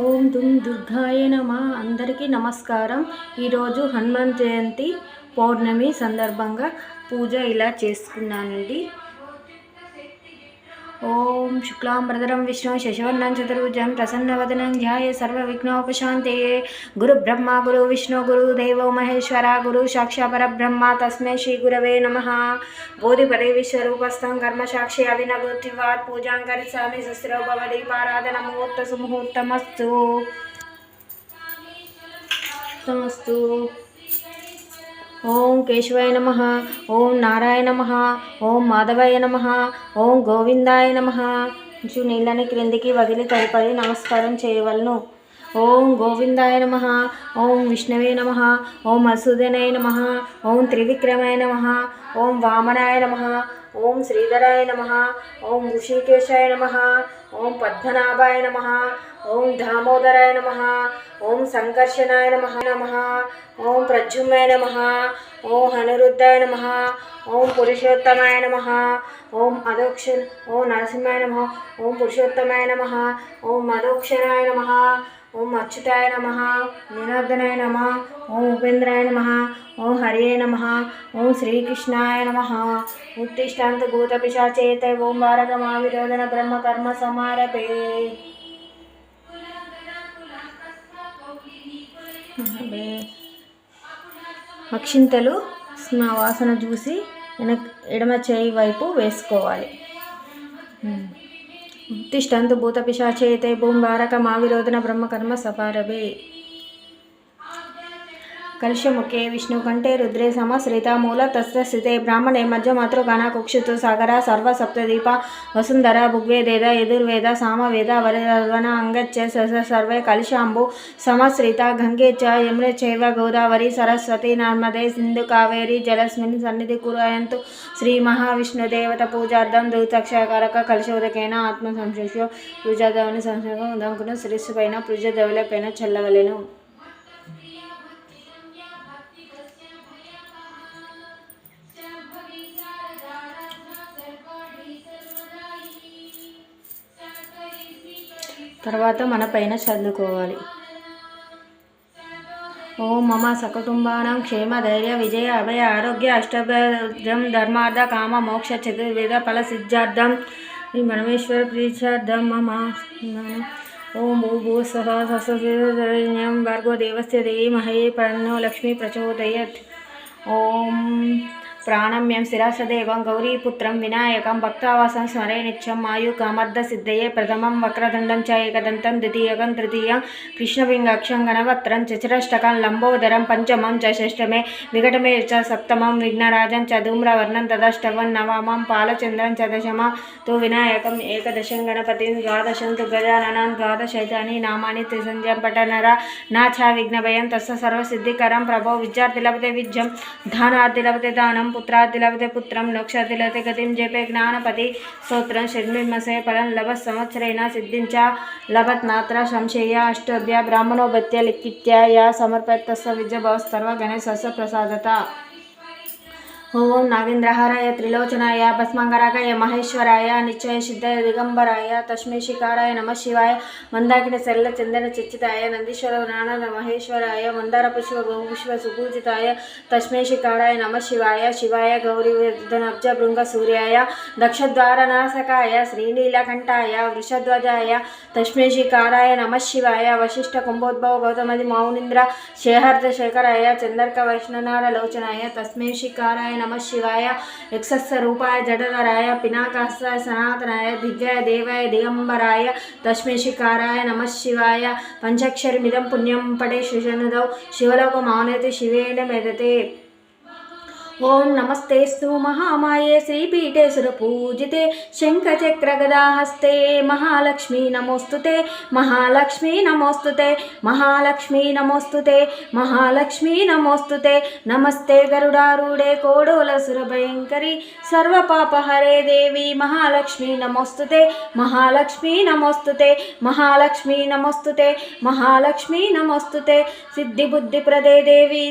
ఓం దుమ్ దుర్గాయ నమ. అందరికీ నమస్కారం. ఈరోజు హనుమాన్ జయంతి పౌర్ణమి సందర్భంగా పూజ ఇలా చేసుకున్నానండి. ఓం శుక్లాం వరదరం విష్ణు శశవర్ణం చతుర్భుజం ప్రసన్నవదనం ధ్యాయ సర్వ విఘ్నోపశాంతే గురు బ్రహ్మ గురు విష్ణు గురు దేవో మహేశ్వర గురు సాక్షా పరబ్రహ్మ తస్మై శ్రీ గురవే నమ బోధిపదే విశ్వరూపస్థం కర్మసాక్షి అవినభూతివార్ పూజాం కరిసామి శస్త్రో భవదీపారాధన ముహూర్త సుముహూర్తమస్తు నమస్తు ఓం కేశవాయ నమ ఓం నారాయణ నమ ఓం మాధవాయ నమ ఓం గోవిందాయ నమ. నీళ్ళని క్రిందికి వదిలి తదుపరి నమస్కారం చేయవలను. ఓం గోవిందాయ నమ ఓం విష్ణవే నమ ఓం మసూదనాయ నమ ఓం త్రివిక్రమాయ నమ ఓం వామనాయ నమ ఓం శ్రీధరాయ నమ ఓం ఋషికేశాయ నమ ఓం పద్మనాభాయ నమ ఓం దామోదరాయ నమ ఓం సంకర్షణాయ నమ నమ ఓం ప్రద్యుమ్నాయ నమ ఓం హనురుద్ధాయ నమ ఓం పురుషోత్తమాయ నమ ఓం అదోక్ష ఓం నరసింహాయ నమ ఓం పురుషోత్తమాయ నమ ఓం మదోక్షరాయ నమ ఓం అచ్యుతాయ నమ నినార్దనాయ నమ ఓం ఉపేంద్రాయ నమ ఓం హరియే నమ ఓం శ్రీకృష్ణాయ నమ. ఉత్తిష్టాంత భూత పిశాచేత ఓం భారతమా విరోధన బ్రహ్మ కర్మ సమారభే అక్షింతలు నా వాసన చూసి వెనక్ ఎడమ చేయి వైపు వేసుకోవాలి. తిష్టంతు భూత పిశాచేతే వారక మా విరోధన బ్రహ్మకర్మ సపారభే. కలుషముఖే విష్ణు కంఠే రుద్రే సమ శ్రీతామూల తస్య స్థితే. బ్రాహ్మణే మధ్య మాతృగాన కుక్షితు సాగర సర్వ సప్తదీప వసుంధర భుగ్వేదేద యదుర్వేద సామవేద వరవన అంగచ్చ సస సర్వే కలుషాంబు సమశ్రిత గంగే చ యమునే చైవ గోదావరి సరస్వతి నర్మదే సింధు కావేరి జలస్మిన్ సన్నిధి కురయంతు శ్రీ మహావిష్ణు దేవత పూజార్థం దూతక్షకారక కలుషోదకైన ఆత్మ సంశేషో పూజాదవని సంశయం ఉదముకును శిరస్సు పైన పూజదవుల పైన చల్లవలెను. తర్వాత మన పైన చల్లుకోవాలి. ఓం మమ సకుటుంబానం క్షేమ ధైర్య విజయ అభయ ఆరోగ్య అష్టభ్యం ధర్మార్థ కామ మోక్ష చతుర్వేద ఫల సిద్ధార్థం శ్రీ పరమేశ్వర ప్రీత్యార్థం మమ ఓం భూ భూ సహ సస్యం భార్గో దేవస్య మహే పన్నో లక్ష్మీ ప్రచోదయత్. ఓం ప్రాణమ్యం శిరాసదేవం గౌరీపుత్రం వినాయకం భక్తావాసం స్మరే నిత్యం ఆయు కామర్ధ సిద్ధయే ప్రథమం వక్రదండం చ ఏకదంతం ద్వితీయకం తృతీయం కృష్ణపింగాక్షం గణవత్రం చతురష్టకం లంబోదరం పంచమం చ షష్టమే వికటమే చ సప్తమం విఘ్నరాజం చ ధూమ్రవర్ణం తదష్టవం నవమం పాలచంద్రం చ దశమం తు వినాయకం ఏకదశం గణపతిం ద్వాదశం తు గజాననం ద్వాదశైతాని నామాని త్రిసంధ్యం పఠనర నా చ విఘ్నభయం తస్స సర్వసిద్ధికరం ప్రభో విద్యార్థి లభతే విద్యం ధానార్థి లభతే దానం పుత్రార్థి పుత్రం మోక్షార్థి గతిం జపే జ్ఞానపతి స్తోత్రం షడ్మిమసే ఫలం లభ సంవత్సరేణ సిద్ధించ లభత్ నాత్ర సంశయ అష్టోద్య బ్రాహ్మణోభత్య లిఖిత్య యా సమర్పయత్తస్స విద్యభవస్తర్వ గణేశ ప్రసాదత ఓం నాగేంద్రహారాయ త్రిలోచనాయ భస్మంగరాకాయ మహేశ్వరాయ నిశ్చయ సిద్ధయ దిగంబరాయ తస్మై శిఖారాయ నమ శివాయ మందాకిన సరళ చందన చర్చితాయ నందీశ్వర నానంద మహేశ్వరాయ మందార పుష్ప బహుపుష్ప సుపూజితాయ తస్మై శిఖారాయ నమ శివాయ శివాయ గౌరీ ధనబ్జ భృంగ సూర్యాయ దక్షద్వారనాశకాయ శ్రీనీలకంఠాయ వృషధ్వజాయ తస్మై శిఖారాయ నమ శివాయ వశిష్ఠ కుంభోద్భవ గౌతమది మౌనింద్ర శేహర్ద శేఖరాయ చందర్క వైష్ణనార లోచనాయ తస్మై శిఖారాయ నమ శివాయ యక్షస్య రూపాయ జడధరాయ పినాకాశాయ సనాతనాయ దివ్యాయ దేవాయ దిగంబరాయ తస్మై నమ శివాయ పంచాక్షరిమిదం పుణ్యం పడే శిశనుదౌ శివలోక మౌనతి శివేన మెదతే ఓం నమస్తేస్తు మహామాయే శ్రీపీఠే సురపూజితే శంఖచక్రగదాహస్తే మహాలక్ష్మీ నమోస్తుతే మహాలక్ష్మీ నమోస్తుతే మహాలక్ష్మీ నమోస్తుతే మహాలక్ష్మీ నమోస్తుతే నమస్తే గరుడారూఢే కోడోల సురభయంకరి సర్వపాపహరే దేవి మహాలక్ష్మీ నమోస్తుతే మహాలక్ష్మీ నమోస్తుతే మహాలక్ష్మీ నమోస్తుతే మహాలక్ష్మీ నమోస్తుతే సిద్ధిబుద్ధిప్రదే దేవి